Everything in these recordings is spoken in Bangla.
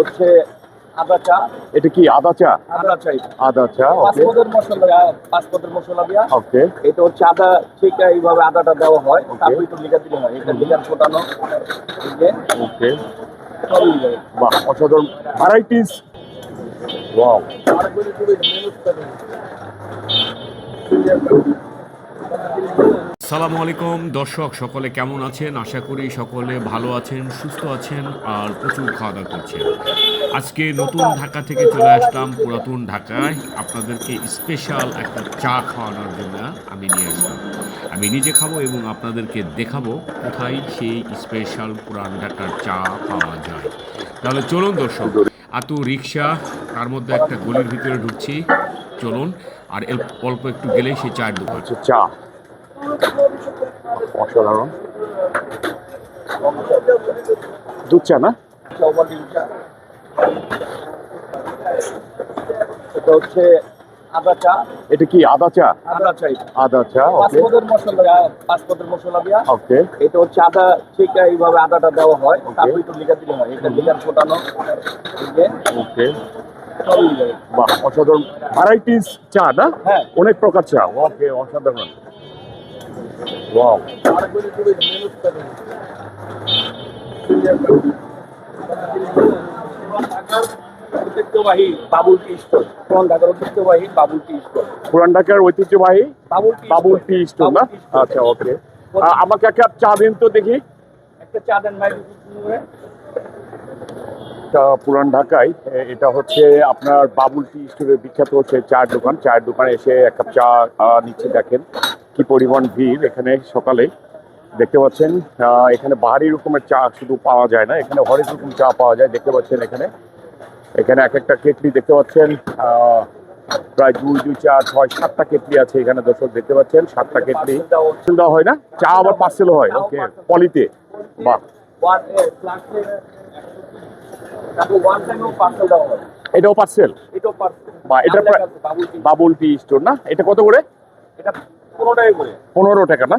হচ্ছে আদা চা। এটা কি আদা চা? আদা চাই আদা চা ওকে পাঁচপদের মশলা পাঁচপদের মশলা দিয়া। ওকে এটা হচ্ছে আদা ঠিক এইভাবে আদাটা দেওয়া হয়। তারপরে একটু লিখা দিলে হয়। এটা লিখার ফোটানো। ওকে। বাহ অসাধারণ। ভ্যারাইটিস ওয়াও সালামু আলাইকুম। দর্শক, সকলে কেমন আছেন? আশা করি সকলে ভালো আছেন, সুস্থ আছেন আর প্রচুর খাওয়া দাওয়া করছেন। আজকে নতুন ঢাকা থেকে চলে আসলাম পুরাতন ঢাকায়। আপনাদেরকে স্পেশাল একটা চা খাওয়ানোর জন্য আমি নিয়ে আসলাম। আমি নিজে খাব এবং আপনাদেরকে দেখাবো কোথায় সেই স্পেশাল পুরান ঢাকার চা পাওয়া যায়। তাহলে চলুন দর্শক আতু রিক্সা তার মধ্যে একটা গলির ভিতরে ঢুকছি। চলুন, আর অল্প একটু গেলেই সেই চায়ের দোকান। চা। অসাধারণ। দুধ চা না? এটা হচ্ছে আদা চা। এটা কি আদা চা? আদা চাই আদা চা ওকে। পাঁচপদের মশলা পাঁচপদের মশলা দিয়া। ওকে। এটা হচ্ছে আদা ঠিক এইভাবে আদাটা দেওয়া হয়। তারপরে একটু লিখা দিলে হয়। এটা লিখার ফোটানো। ওকে। বাহ অসাধারণ। ভ্যারাইটিস চা না? হ্যাঁ। অনেক প্রকার চা। ওকে অসাধারণ। ঐতিহ্যবাহী বাবুল টি স্টোর পুরান ঢাকার ঐতিহ্যবাহী বাবুল টি স্টোর পুরান ঢাকার ঐতিহ্যবাহী বাবুল বাবুল টি স্টোর না? Babul tea store. আচ্ছা ওকে আমাকে এক কাপ চা দিন তো দেখি। একটা চা দেন ভাই এটা পুরান ঢাকায় এটা হচ্ছে আপনার বাবুল টি স্টোরের বিখ্যাত হচ্ছে চায়ের দোকান। চায়ের দোকানে এসে এক কাপ চা নিচ্ছে দেখেন। কি পরিমাণ ভিড় এখানে সকালে? দেখতে পাচ্ছেন এখানে বাহারি রকমের চা শুধু পাওয়া যায় না এখানে হরেক রকম চা পাওয়া যায় দেখতে পাচ্ছেন এখানে। এখানে এক একটা কেটলি দেখতে পাচ্ছেন প্রায় দুই দুই চার ছয় সাতটা কেটলি আছে এখানে দর্শক দেখতে পাচ্ছেন সাতটা কেটলি। দেওয়া হয় না? চা আবার পার্সেলও হয় ওকে পলিতে। বাহ। হবে এটাও পার্সেল বা এটা বাবুল টি স্টোর না? এটা কত করে? এটা পনেরো টাকা না?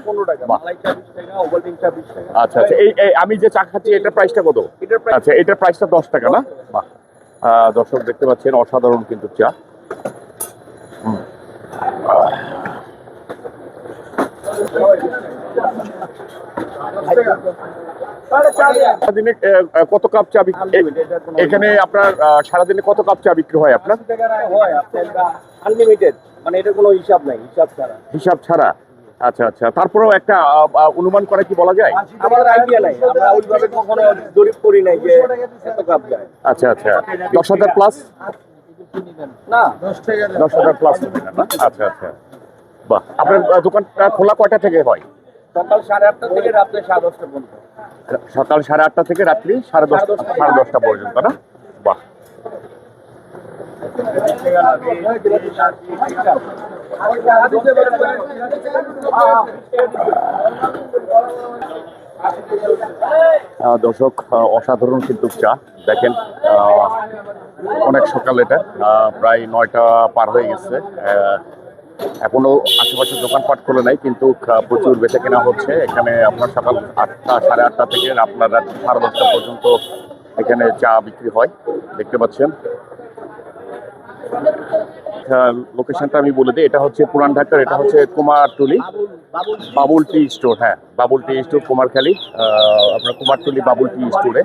আচ্ছা আচ্ছা। এই আমি যে চা খাচ্ছি এটার প্রাইসটা কত? আচ্ছা এটার প্রাইসটা দশ টাকা না? বাহ। দর্শক দেখতে পাচ্ছেন অসাধারণ কিন্তু চা। সারাদিনে কত কাপ চা বিক্রি এখানে আপনার সারাদিনে কত কাপ চা বিক্রি হয় আপনার? হয় আপনার আনলিমিটেড মানে এটা কোনো হিসাব নাই হিসাব ছাড়া। হিসাব ছাড়া? আচ্ছা আচ্ছা। তারপরেও একটা অনুমান করা কি বলা যায়? আমাদের আইডিয়া নাই। আমরা ওইভাবে কখনো জরিপ করি নাই যে এত কাপ যায়। আচ্ছা আচ্ছা। দশ হাজার প্লাস না। দশ হাজার প্লাস আচ্ছা আচ্ছা। বাহ। আপনার দোকানটা খোলা কয়টা থেকে হয়? সকাল সাড়ে আটটা থেকে রাত্রে সাড়ে দশটা পর্যন্ত। সকাল সাড়ে আটটা থেকে রাত্রি সাড়ে দশটা সাড়ে দশটা পর্যন্ত না? বাহ। দর্শক অসাধারণ কিন্তু চা। দেখেন অনেক সকাল এটা প্রায় নয়টা পার হয়ে গেছে। এখনও আশেপাশে দোকানপাট খোলে নাই, কিন্তু প্রচুর বেচা কেনা হচ্ছে। এখানে আপনার সকাল আটটা, সাড়ে আটটা থেকে আপনার রাত সাড়ে দশটা পর্যন্ত এখানে চা বিক্রি হয়। দেখতে পাচ্ছেন লোকেশনটা আমি বলে দিই। এটা হচ্ছে পুরান ঢাকার, এটা হচ্ছে কুমারটুলি। বাবুল টি স্টোর হ্যাঁ বাবুল টি স্টোর কুমারখালী আপনার কুমারটুলি বাবুল টি স্টোরে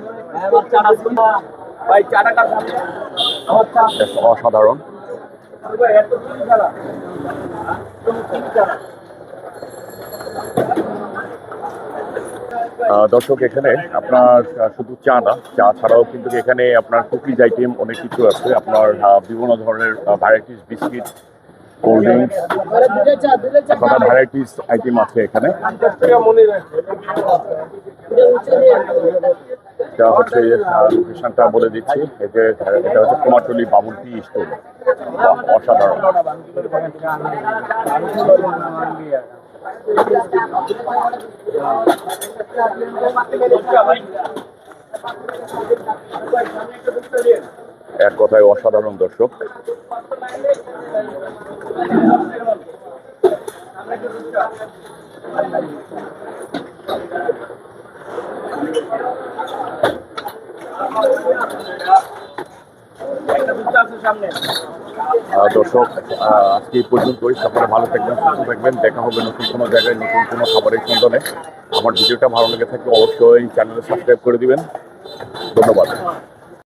অসাধারণ ভাই এত চিনি ছাড়া কোনো চিনি ছাড়া আহ, দর্শক, এখানে আপনার শুধু চা না, চা ছাড়াও কিন্তু এখানে আপনার কুকিজ আইটেম অনেক কিছু আছে। আপনার বিভিন্ন ধরনের varieties biscuit cold drinks varieties item আছে এখানে। এটা হচ্ছে লোকেশনটা বলে দিচ্ছি। এটা হচ্ছে কুমারটুলি বাবুল টি স্টোর অসাধারণ। এক কথায় অসাধারণ দর্শক। আহ, দর্শক আজকে এই পর্যন্তই। সকলে ভালো থাকবেন, সুস্থ থাকবেন। দেখা হবে নতুন কোনো জায়গায়, নতুন কোনো খাবারের সন্ধানে। আমার ভিডিওটা ভালো লেগে থাকলে অবশ্যই চ্যানেলে সাবস্ক্রাইব করে দিবেন। ধন্যবাদ।